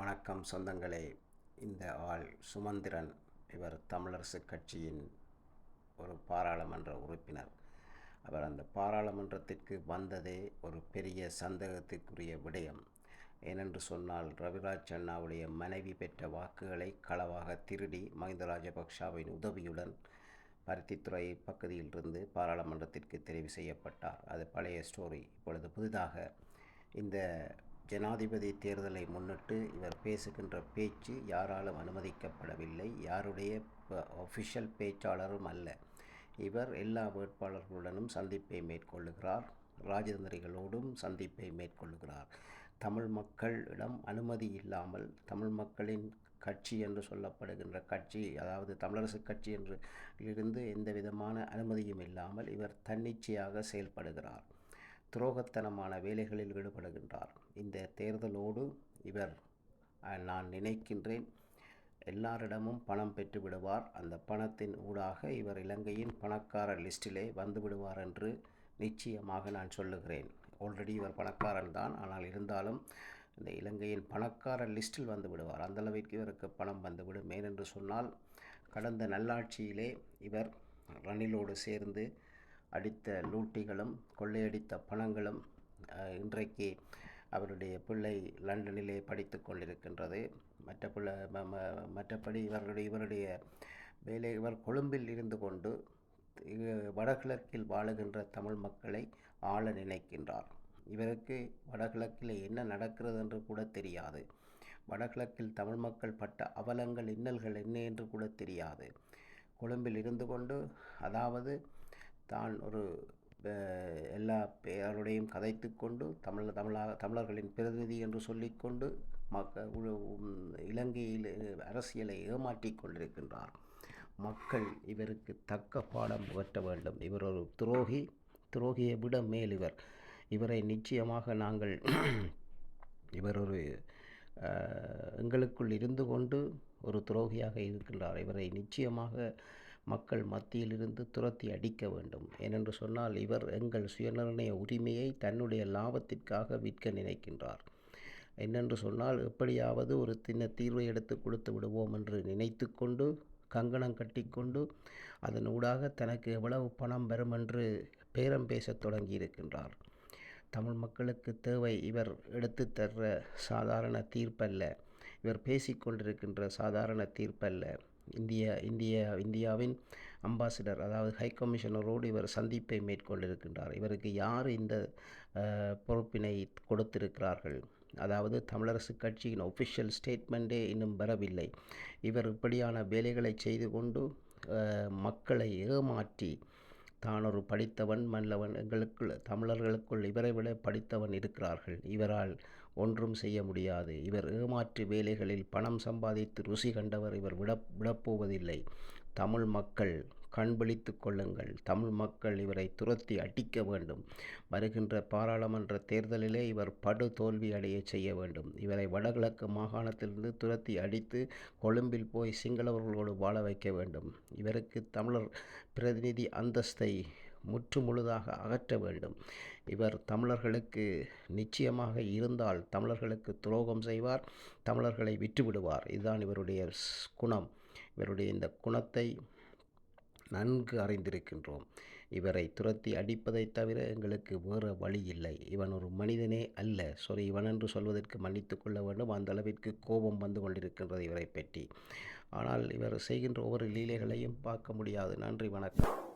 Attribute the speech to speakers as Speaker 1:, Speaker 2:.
Speaker 1: வணக்கம் சொந்தங்களே. இந்த ஆள் சுமந்திரன். இவர் தமிழரசு கட்சியின் ஒரு பாராளுமன்ற உறுப்பினர். அவர் அந்த பாராளுமன்றத்திற்கு வந்ததே ஒரு பெரிய சந்தேகத்திற்குரிய விடயம். ஏனென்று சொன்னால் ரவிராஜ் அண்ணாவுடைய மனைவி பெற்ற வாக்குகளை களவாக திருடி மஹிந்த ராஜபக்ஷவின் உதவியுடன் பருத்தித்துறை பகுதியிலிருந்து பாராளுமன்றத்திற்கு தெரிவு செய்யப்பட்டார். அது பழைய ஸ்டோரி. இப்பொழுது புதிதாக இந்த ஜனாதிபதி தேர்தலை முன்னிட்டு இவர் பேசுகின்ற பேச்சு யாராலும் அனுமதிக்கப்படவில்லை. யாருடைய ஒஃபிஷியல் பேச்சாளரும் அல்ல. இவர் எல்லா வேட்பாளர்களுடனும் சந்திப்பை மேற்கொள்ளுகிறார். ராஜதந்திரிகளோடும் சந்திப்பை மேற்கொள்ளுகிறார். தமிழ் மக்களிடம் அனுமதி இல்லாமல் தமிழ் மக்களின் கட்சி என்று சொல்லப்படுகின்ற கட்சி அதாவது தமிழரசு கட்சி என்று இருந்து எந்த விதமான அனுமதியும் இல்லாமல் இவர் தன்னிச்சையாக செயல்படுகிறார். துரோகத்தனமான வேலைகளில் ஈடுபடுகின்றார். இந்த தேர்தலோடு இவர் நான் நினைக்கின்றேன் எல்லாரிடமும் பணம் பெற்று விடுவார். அந்த பணத்தின் ஊடாக இவர் இலங்கையின் பணக்கார லிஸ்டிலே வந்து விடுவார் என்று நிச்சயமாக நான் சொல்லுகிறேன். ஆல்ரெடி இவர் பணக்காரன் தான். ஆனால் இருந்தாலும் இந்த இலங்கையின் பணக்கார லிஸ்டில் வந்து விடுவார். அந்தளவிற்கு இவருக்கு பணம் வந்துவிடும் ஏனென்று சொன்னால் கடந்த நல்லாட்சியிலே இவர் ரணிலோடு சேர்ந்து அடித்த லூட்டிகளும் கொள்ளையடித்த பணங்களும் இன்றைக்கு அவருடைய பிள்ளை லண்டனிலே படித்து கொண்டிருக்கின்றது. மற்ற பிள்ளை மற்றபடி இவர்களுடைய இவருடைய வேலை இவர் கொழும்பில் இருந்து கொண்டு வடகிழக்கில் வாழுகின்ற தமிழ் மக்களை ஆள நினைக்கின்றார். இவருக்கு வடகிழக்கில் என்ன நடக்கிறது என்று கூட தெரியாது. வடகிழக்கில் தமிழ் மக்கள் பட்ட அவலங்கள் இன்னல்கள் என்ன என்று கூட தெரியாது. கொழும்பில் இருந்து கொண்டு அதாவது தான் ஒரு எல்லா பேரோடையும் கதைத்து கொண்டு தமிழ் தமிழாக தமிழர்களின் பிரதிநிதி என்று சொல்லிக்கொண்டு மக்க இலங்கையில் அரசியலை ஏமாற்றி கொண்டிருக்கின்றார். மக்கள் இவருக்கு தக்க பாடம் புகற்ற வேண்டும். இவர் ஒரு துரோகி துரோகியை விட மேல் இவர் இவரை நிச்சயமாக நாங்கள் இவர் ஒரு எங்களுக்குள் இருந்து கொண்டு ஒரு துரோகியாக இருக்கின்றார். இவரை நிச்சயமாக மக்கள் மத்தியிலிருந்து துரத்தி அடிக்க வேண்டும். ஏனென்று சொன்னால் இவர் எங்கள் சுயநிர்ணய உரிமையை தன்னுடைய லாபத்திற்காக விற்க நினைக்கின்றார். என்னென்று சொன்னால் எப்படியாவது ஒரு சின்ன தீர்வை எடுத்து கொடுத்து விடுவோம் என்று நினைத்து கொண்டு கங்கணம் கட்டிக்கொண்டு அதன் ஊடாக தனக்கு எவ்வளவு பணம் வரும் என்று பேரம் பேசத் தொடங்கியிருக்கின்றார். தமிழ் மக்களுக்கு தேவை இவர் எடுத்து தர்ற சாதாரண தீர்ப்பல்ல. இவர் பேசிக்கொண்டிருக்கின்ற சாதாரண தீர்ப்பல்ல. இந்திய இந்திய இந்தியாவின் அம்பாசிடர் அதாவது ஹை கமிஷனரோடு இவர் சந்திப்பை மேற்கொண்டிருக்கின்றார். இவருக்கு யார் இந்த பொறுப்பினை கொடுத்திருக்கிறார்கள்? அதாவது தமிழரசு கட்சியின் ஒஃபிஷியல் ஸ்டேட்மெண்ட்டே இன்னும் வரவில்லை. இவர் இப்படியான வேலைகளை செய்து கொண்டு மக்களை ஏமாற்றி தான் ஒரு படித்தவன் மல்லவன் எங்களுக்குள் தமிழர்களுக்குள் இவரை விட படித்தவன் இருக்கிறார்கள். இவரால் ஒன்றும் செய்ய முடியாது. இவர் ஏமாற்று வேலைகளில் பணம் சம்பாதித்து ருசி கண்டவர் இவர் விட விடப்போவதில்லை. தமிழ் மக்கள் கண்பிழித்து கொள்ளுங்கள். தமிழ் மக்கள் இவரை துரத்தி அடிக்க வேண்டும். வருகின்ற பாராளுமன்ற தேர்தலிலே இவர் படு தோல்வி அடைய செய்ய வேண்டும். இவரை வடகிழக்கு மாகாணத்திலிருந்து துரத்தி அடித்து கொழும்பில் போய் சிங்களவர்களோடு வாழ வைக்க வேண்டும். இவருக்கு தமிழர் பிரதிநிதி அந்தஸ்தை முற்று முழுதாக அகற்ற வேண்டும். இவர் தமிழர்களுக்கு நிச்சயமாக இருந்தால் தமிழர்களுக்கு துரோகம் செய்வார் தமிழர்களை விட்டுவிடுவார். இதுதான் இவருடைய குணம். இவருடைய இந்த குணத்தை நன்கு அறிந்திருக்கின்றோம். இவரை துரத்தி அடிப்பதை தவிர எங்களுக்கு வேறு வழி இல்லை. இவன் ஒரு மனிதனே அல்ல. சாரி இவன் என்று சொல்வதற்கு மன்னித்து கொள்ள வேண்டும். அந்த அளவிற்கு கோபம் வந்து கொண்டிருக்கின்றது இவரை பற்றி. ஆனால் இவர் செய்கின்ற ஒவ்வொரு லீலைகளையும் பார்க்க முடியாது. நன்றி வணக்கம்.